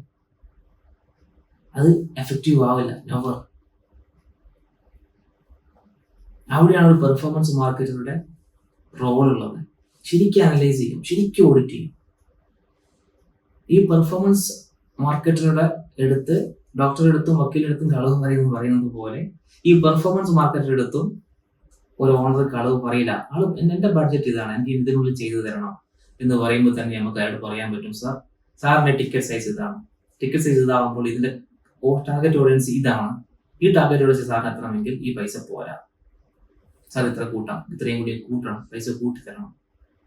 അത് എഫക്റ്റീവ് ആവില്ല. നോവർ അവിടെയാണ് ഒരു പെർഫോമൻസ് മാർക്കറ്ററുടെ റോൾ ഉള്ളത്. ശരിക്കും അനലൈസ് ചെയ്യും. ശരിക്കും ഓഡിറ്റ് ചെയ്യും. ഈ പെർഫോമൻസ് മാർക്കറ്ററുടെ എടുത്ത് ഡോക്ടറുടെ അടുത്തും വക്കീലെടുത്തും കളവ് പറയുന്നത് പറയുന്നത് പോലെ ഈ പെർഫോമൻസ് മാർക്കറ്ററുടെ അടുത്തും ഒരു ഓണർ കളവ് പറയില്ല. ആൾ എന്റെ- ബഡ്ജറ്റ് ഇതാണ്. എനിക്ക് ഇതിനുള്ളിൽ ചെയ്തു തരണം എന്ന് പറയുമ്പോൾ തന്നെ നമുക്ക് അയാളോട് പറയാൻ പറ്റും സാർ സാറിന്റെ ടിക്കറ്റ് സൈസ് ഇതാണ്. ടിക്കറ്റ് സൈസ് ഇതാകുമ്പോൾ ഇതിന്റെ ടാർഗറ്റ് ഓഡിയൻസ് ഇതാണ്. ഈ ടാർഗറ്റ് ഓഡിയൻസ് സാറിന് എത്തണമെങ്കിൽ ഈ പൈസ പോരാ. സാർ ഇത്ര കൂട്ടാം ഇത്രയും കൂടി കൂട്ടണം. പൈസ കൂട്ടി തരണം.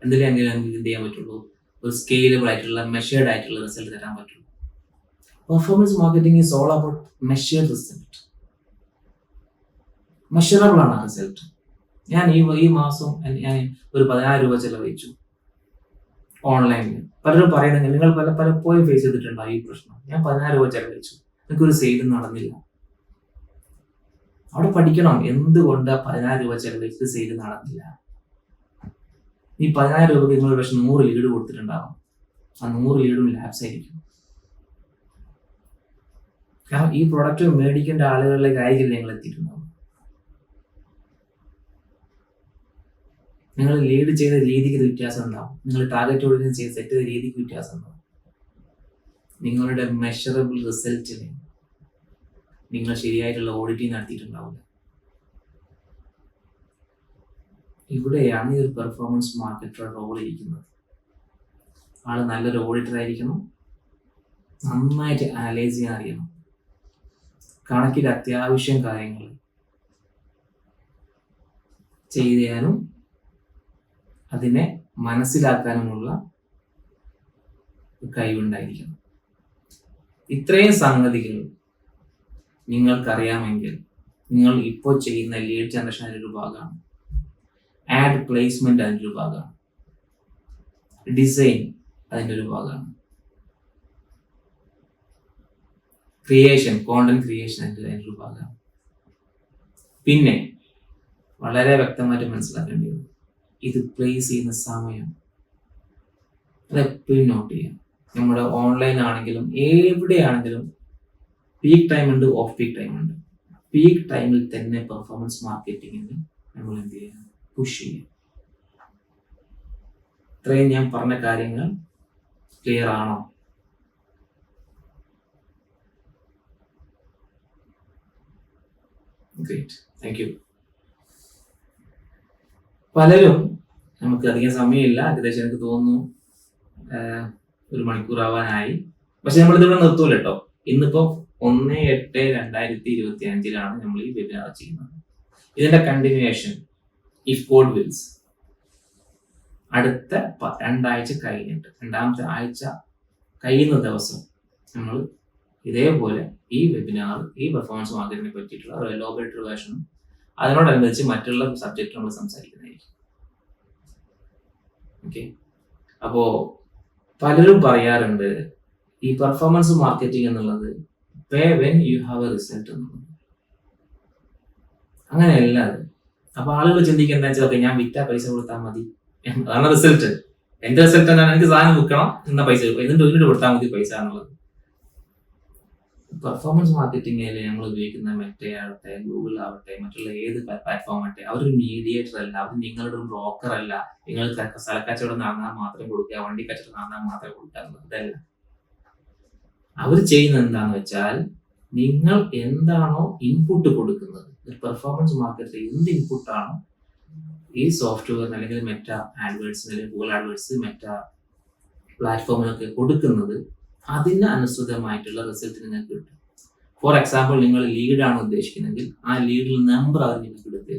എന്തെങ്കിലും എന്തെങ്കിലും എന്ത് ചെയ്യാൻ പറ്റുള്ളൂ? ഒരു സ്കെയിലബിൾ ആയിട്ടുള്ള മെഷേർഡ് ആയിട്ടുള്ള റിസൾട്ട് തരാൻ പറ്റുള്ളൂ. Performance marketing is all about measured result measurable ആണ് റിസൾട്ട് ഞാൻ ഈ ഈ മാസം ഞാൻ ഒരു പതിനായിരം രൂപ ചെലവഴിച്ചു ഓൺലൈനിൽ പലരും പറയുന്നത് നിങ്ങൾ പല പലപ്പോഴും ഫേസ് ചെയ്തിട്ടുണ്ടാവും ഈ പ്രശ്നം. ഞാൻ പതിനായിരം രൂപ ചെലവഴിച്ചു. എനിക്ക് ഒരു സെയിലും നടന്നില്ല. അവിടെ പഠിക്കണം. എന്തുകൊണ്ട് പതിനായിരം രൂപ ചെലവഴിച്ച് സെയിൽ നടന്നില്ല? ഈ പതിനായിരം രൂപയ്ക്ക് നിങ്ങൾ പക്ഷെ നൂറ് ലീഡ് കൊടുത്തിട്ടുണ്ടാവും. ആ നൂറ് ലീഡും ലാബ്സ് ആയിരിക്കും. കാരണം ഈ പ്രൊഡക്റ്റ് മേടിക്കേണ്ട ആളുകളിലേക്ക് ആയിരിക്കില്ല നിങ്ങൾ എത്തിയിട്ടുണ്ടാവും നിങ്ങൾ ലീഡ് ചെയ്ത രീതിക്ക് വ്യത്യാസം ഉണ്ടാവും. നിങ്ങൾ ടാർഗറ്റ് ഓഡിയൻസ് ചെയ്ത് സെറ്റ് ചെയ്ത രീതിക്ക് വ്യത്യാസം ഉണ്ടാവും. നിങ്ങളുടെ മെഷറബിൾ റിസൾട്ടിന് നിങ്ങൾ ശരിയായിട്ടുള്ള ഓഡിറ്റിംഗ് നടത്തിയിട്ടുണ്ടാവില്ല. ഇവിടെയാണ് ഈ ഒരു പെർഫോമൻസ് മാർക്കറ്റർ റോൾ ഇരിക്കുന്നത്. ആൾ നല്ലൊരു ഓഡിറ്റർ ആയിരിക്കണം. നന്നായിട്ട് അനലൈസ് ചെയ്യാൻ അറിയണം. കണക്കിൽ അത്യാവശ്യം കാര്യങ്ങൾ ചെയ്തു തരാനും അതിനെ മനസ്സിലാക്കാനുമുള്ള കഴിവുണ്ടായിരിക്കണം. ഇത്രയും സംഗതികൾ നിങ്ങൾക്കറിയാമെങ്കിൽ നിങ്ങൾ ഇപ്പോൾ ചെയ്യുന്ന ലീഡ് ജനറേഷൻ അതിന്റെ ഒരു ഭാഗമാണ് ആഡ് പ്ലേസ്മെന്റ് അതിന്റെ ഒരു ഭാഗമാണ് ഡിസൈൻ അതിന്റെ ഒരു ഭാഗമാണ് ക്രിയേഷൻ കോണ്ടന്റ് ക്രിയേഷൻ അതിന്റെ ഒരു ഭാഗമാണ് പിന്നെ വളരെ വ്യക്തമായിട്ട് മനസ്സിലാക്കേണ്ടത് ഇത് പ്ലേസ് ചെയ്യുന്ന സമയം അതെപ്പോഴും നോട്ട് ചെയ്യാം. നമ്മുടെ ഓൺലൈൻ ആണെങ്കിലും എവിടെയാണെങ്കിലും പീക്ക് ടൈം ഉണ്ട് ഓഫ് പീക്ക് ടൈം ഉണ്ട്. പീക്ക് ടൈമിൽ തന്നെ പെർഫോമൻസ് മാർക്കറ്റിങ്ങിന് നമ്മൾ എന്ത് ചെയ്യണം പുഷ് ചെയ്യും. ഇത്രയും ഞാൻ പറഞ്ഞ കാര്യങ്ങൾ ക്ലിയർ ആണോ? ഗ്രേറ്റ് താങ്ക് യു പലരും നമുക്ക് അധികം സമയമില്ല. ഏകദേശം എനിക്ക് തോന്നുന്നു ഒരു മണിക്കൂർ ആവാനായി പക്ഷെ നമ്മൾ ഇതിവിടെ നിർത്തൂല കേട്ടോ ഇന്നിപ്പോ ഒന്ന് എട്ട് രണ്ടായിരത്തി ഇരുപത്തി അഞ്ചിലാണ് നമ്മൾ ഈ വെബിനാർ ചെയ്യുന്നത്. ഇതിന്റെ കണ്ടിന്യൂവേഷൻ ഇഫ് കോഡ് വിൽസ് അടുത്ത രണ്ടാഴ്ച കഴിഞ്ഞിട്ട് രണ്ടാമത്തെ ആഴ്ച കഴിയുന്ന ദിവസം നമ്മൾ ഇതേപോലെ ഈ വെബിനാർ ഈ പെർഫോമൻസ് മാർക്കറ്റിനെ പറ്റിയിട്ടുള്ള ഒരു എലോബറേറ്റർ വേർഷനും അതിനോടനുബന്ധിച്ച് മറ്റുള്ള സബ്ജക്റ്റ് നമ്മൾ സംസാരിക്കുന്നതായിരിക്കും. ഓക്കെ അപ്പോ പലരും പറയാറുണ്ട് ഈ പെർഫോമൻസ് മാർക്കറ്റിംഗ് എന്നുള്ളത് pay when you have a result എന്നുള്ളത്. അങ്ങനെയല്ല അത്. അപ്പൊ ആളുകൾ ചിന്തിക്കുന്ന വെച്ചാൽ "ഓക്കേ, ഞാൻ വിറ്റ പൈസ കൊടുത്താൽ മതി. അതാണ് റിസൾട്ട് എന്റെ റിസൾട്ട് എന്താണ് എനിക്ക് സാധനം വിൽക്കണം എന്ന പൈസ. കിട്ടും. എന്നിട്ട് ഇതിന് കൊടുത്താൽ മതി പൈസ എന്നുള്ളത്. പെർഫോമൻസ് മാർക്കറ്റിംഗിൽ ഞങ്ങൾ ഉപയോഗിക്കുന്ന മെറ്റേ ആവട്ടെ ഗൂഗിൾ ആവട്ടെ മറ്റുള്ള ഏത് പ്ലാറ്റ്ഫോം ആവട്ടെ അവരൊരു മീഡിയേറ്റർ അല്ല. അവർ നിങ്ങളുടെ ഒരു ബ്രോക്കർ അല്ല. നിങ്ങൾ സ്ഥലക്കച്ചവടം നടന്നാൽ മാത്രം കൊടുക്കുക വണ്ടി കച്ചവടം നടന്നാൽ മാത്രം കൊടുക്കുക ഇതല്ല. അവർ ചെയ്യുന്നത് എന്താണെന്ന് വെച്ചാൽ നിങ്ങൾ എന്താണോ ഇൻപുട്ട് കൊടുക്കുന്നത് ഒരു പെർഫോമൻസ് മാർക്കറ്റിൽ എന്ത് ഇൻപുട്ടാണോ ഈ സോഫ്റ്റ്വെയറിന് അല്ലെങ്കിൽ മെറ്റ ആഡ്വേർഡ്സിന് അല്ലെങ്കിൽ ഗൂഗിൾ ആഡ്വേർഡ്സ് മെറ്റ പ്ലാറ്റ്ഫോമിനൊക്കെ കൊടുക്കുന്നത് അതിന് അനുസൃതമായിട്ടുള്ള റിസൾട്ട് നിങ്ങൾക്ക് കിട്ടും. ഫോർ എക്സാമ്പിൾ നിങ്ങൾ ലീഡാണ് ഉദ്ദേശിക്കുന്നതെങ്കിൽ ആ ലീഡിൽ നമ്പർ അവർ നിങ്ങൾക്ക് എടുത്ത്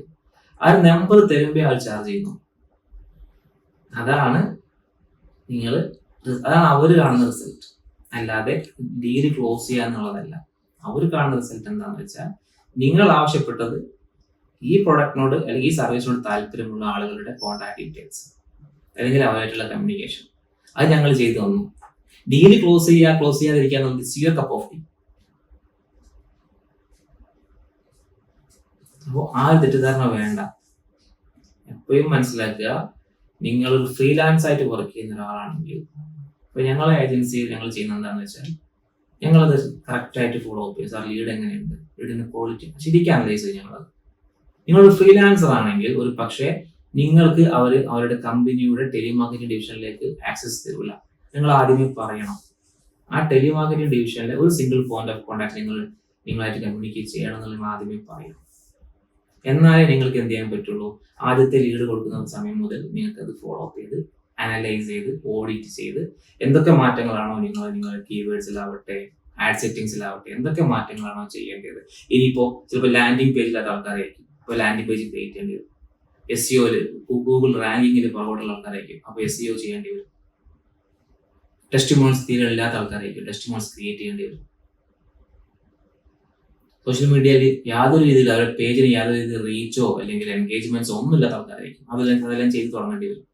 ആ നമ്പർ തരുമ്പോൾ അവർ ചാർജ് ചെയ്യുന്നു. അതാണ് നിങ്ങൾ അതാണ് അവർ കാണുന്ന റിസൾട്ട് അല്ലാതെ ഡീൽ ക്ലോസ് ചെയ്യുക എന്നുള്ളതല്ല. അവർ കാണുന്ന റിസൾട്ട് എന്താണെന്ന് വെച്ചാൽ നിങ്ങൾ ആവശ്യപ്പെട്ടത് ഈ പ്രൊഡക്റ്റിനോട് അല്ലെങ്കിൽ ഈ സർവീസിനോട് താല്പര്യമുള്ള ആളുകളുടെ കോൺടാക്ട് ഡീറ്റെയിൽസ് അല്ലെങ്കിൽ അവരായിട്ടുള്ള കമ്മ്യൂണിക്കേഷൻ അത് ഞങ്ങൾ ചെയ്തു തന്നു. ഡീൽ ക്ലോസ് ചെയ്യുക ക്ലോസ് ചെയ്യാതിരിക്കുക നമുക്ക് സിയർ കപ്പ് ഓഫ് ടീ അപ്പോൾ ആ ഒരു തെറ്റിദ്ധാരണ വേണ്ട. എപ്പോഴും മനസ്സിലാക്കുക നിങ്ങൾ ഫ്രീലാൻസ് ആയിട്ട് വർക്ക് ചെയ്യുന്ന ഒരാളാണെങ്കിൽ ഇപ്പൊ ഞങ്ങളെ ഏജൻസിയിൽ ഞങ്ങൾ ചെയ്യുന്ന എന്താണെന്ന് വെച്ചാൽ ഞങ്ങളത് കറക്റ്റ് ആയിട്ട് ഫോളോ അപ്പ് ചെയ്യും സാർ ലീഡ് എങ്ങനെയുണ്ട്? ലീഡിന്റെ ക്വാളിറ്റി ശരിക്കും അനലൈസ് ചെയ്യും ഞങ്ങളത്. നിങ്ങൾ ഫ്രീലാൻസർ ആണെങ്കിൽ ഒരു പക്ഷേ നിങ്ങൾക്ക് അവർ അവരുടെ കമ്പനിയുടെ ടെലിമാർക്കറ്റിംഗ് ഡിവിഷനിലേക്ക് ആക്സസ് തരില്ല. നിങ്ങൾ ആദ്യമേ പറയണം. ആ ടെലിമാർക്കറ്റിംഗ് ഡിവിഷനിലെ ഒരു സിംഗിൾ പോയിന്റ് ഓഫ് കോൺടാക്ട് നിങ്ങൾ നിങ്ങളായിട്ട് കമ്മ്യൂണിക്കേറ്റ് ചെയ്യണം എന്ന് നിങ്ങൾ ആദ്യമേ പറയണം. എന്നാലേ നിങ്ങൾക്ക് എന്ത് ചെയ്യാൻ പറ്റുള്ളൂ? ആദ്യത്തെ ലീഡ് കൊടുക്കുന്ന സമയം മുതൽ നിങ്ങൾക്ക് അത് ഫോളോ അപ്പ് ചെയ്ത് അനലൈസ് ചെയ്ത് ഓഡിറ്റ് ചെയ്ത് എന്തൊക്കെ മാറ്റങ്ങളാണോ നിങ്ങൾ നിങ്ങൾ കീവേഡ്സിലാവട്ടെ ആഡ് സെറ്റിംഗ്സിലാവട്ടെ എന്തൊക്കെ മാറ്റങ്ങളാണോ ചെയ്യേണ്ടത്? ഇനിയിപ്പോ ചിലപ്പോൾ ലാൻഡിംഗ് പേജിൽ അത് ആൾക്കാരായിരിക്കും. ഇപ്പോൾ ലാൻഡിംഗ് പേജ് ക്രിയേറ്റ് ചെയ്യേണ്ടി വരും. എസ് സിഒയിൽ ഗൂഗിൾ റാങ്കിങ്ങിൽ പുറകോട്ടുള്ള ആൾക്കാരായിരിക്കും. അപ്പോൾ എസ് സിഒ ചെയ്യേണ്ടി വരും. ടെസ്റ്റ് മോൺസ് തീരെ ഇല്ലാത്ത ആൾക്കാരായിരിക്കും. ടെസ്റ്റ് മോൺസ് ക്രിയേറ്റ് ചെയ്യേണ്ടി വരും. സോഷ്യൽ മീഡിയയിൽ യാതൊരു രീതിയിൽ അവരുടെ പേജിന് യാതൊരു രീതിയിൽ റീച്ചോ അല്ലെങ്കിൽ എൻഗേജ്മെന്റ്സോ ഒന്നും ഇല്ലാത്ത ആൾക്കാരായിരിക്കും. അതെല്ലാം അതെല്ലാം ചെയ്ത് തുടങ്ങേണ്ടി വരും.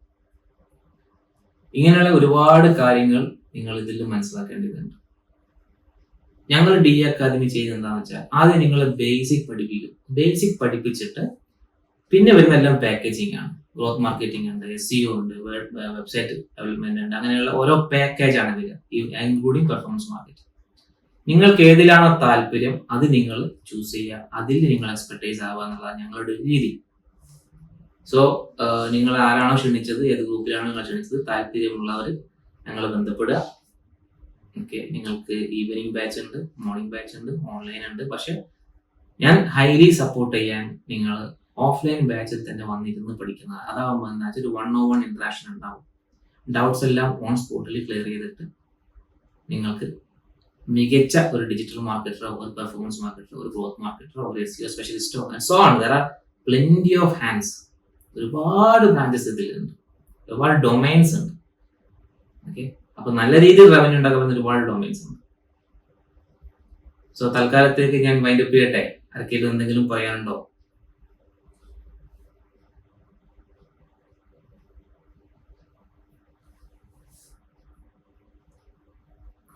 ഇങ്ങനെയുള്ള ഒരുപാട് കാര്യങ്ങൾ നിങ്ങൾ ഇതിൽ മനസ്സിലാക്കേണ്ടതുണ്ട്. ഞങ്ങൾ ഡി അക്കാദമി ചെയ്യുന്നത് എന്താണെന്ന് വെച്ചാൽ ആദ്യം നിങ്ങൾ ബേസിക് പഠിപ്പിക്കും. ബേസിക് പഠിപ്പിച്ചിട്ട് പിന്നെ വരുന്ന എല്ലാം പാക്കേജിങ് ആണ്. ഗ്രോത്ത് മാർക്കറ്റിംഗ് ഉണ്ട് എസ് സിഒ ഉണ്ട് വെബ്സൈറ്റ് ഡെവലപ്മെന്റ് ഉണ്ട് അങ്ങനെയുള്ള ഓരോ പാക്കേജ് ആണ് വരിക. ഇൻക്ലൂഡിങ് പെർഫോമൻസ് മാർക്കറ്റിംഗ് നിങ്ങൾക്ക് ഏതിലാണോ താല്പര്യം അത് നിങ്ങൾ ചൂസ് ചെയ്യുക. അതിൽ നിങ്ങൾ എക്സ്പെർട്ടൈസ് ആവുക എന്നുള്ളതാണ് ഞങ്ങളുടെ രീതി. സോ നിങ്ങൾ ആരാണോ ക്ഷണിച്ചത് ഏത് ഗ്രൂപ്പിലാണോ നിങ്ങൾ ക്ഷണിച്ചത് താല്പര്യമുള്ളവർ ഞങ്ങൾ ബന്ധപ്പെടുക. ഓക്കെ നിങ്ങൾക്ക് ഈവനിങ് ബാച്ച് ഉണ്ട് മോർണിംഗ് ബാച്ച് ഉണ്ട് ഓൺലൈൻ ഉണ്ട്. പക്ഷെ ഞാൻ ഹൈലി സപ്പോർട്ട് ചെയ്യാൻ നിങ്ങൾ ഓഫ്ലൈൻ ബാച്ചിൽ തന്നെ വന്നിരുന്ന് പഠിക്കുന്നത് അതാവുമ്പോൾ എന്താ വെച്ചാൽ ഒരു വൺ ഓ വൺ ഇൻട്രാക്ഷൻ ഉണ്ടാവും. ഡൗട്ട്സ് എല്ലാം ഓൺ സ്പോട്ടിൽ ക്ലിയർ ചെയ്തിട്ട് നിങ്ങൾക്ക് മികച്ച ഒരു ഡിജിറ്റൽ മാർക്കറ്ററോ ഒരു പെർഫോമൻസ് മാർക്കറ്ററോ ഒരു ഗ്രോത്ത് മാർക്കറ്ററോ ഒരു എസ് സിഒ സ്പെഷ്യലിസ്റ്റോ സോ ആണ് വേറെ പ്ലെന്റി ഓഫ് ഹാൻഡ്സ് ഒരുപാട് ബ്രാഞ്ചസ് ഇതിലുണ്ട് ഒരുപാട് ഡൊമൈൻസ് ഉണ്ട്. ഓക്കെ അപ്പൊ നല്ല രീതിയിൽ റവന്യൂ ഉണ്ടാക്കാൻ പറ്റുന്ന ഒരുപാട് ഡൊമൈൻസ് ഉണ്ട്. സോ തൽക്കാലത്തേക്ക് ഞാൻ വൈൻഡപ്പ് ചെയ്യട്ടെ? ആർക്കെങ്കിലും എന്തെങ്കിലും പറയാനുണ്ടോ?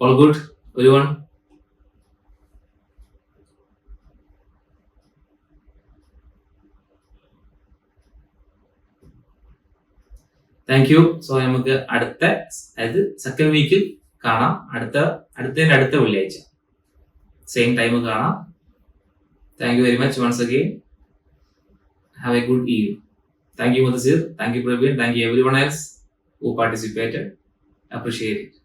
ഓൾ ഗുഡ് ഒരു വൺ താങ്ക് യു സോ നമുക്ക് അടുത്ത അതായത് സെക്കൻഡ് വീക്കിൽ കാണാം. അടുത്ത അടുത്തതിന്റെ അടുത്ത വെള്ളിയാഴ്ച. സെയിം ടൈം കാണാം. Thank you very much once again have a good eve thank you Muthasir thank you Praveen thank you everyone else who participated appreciate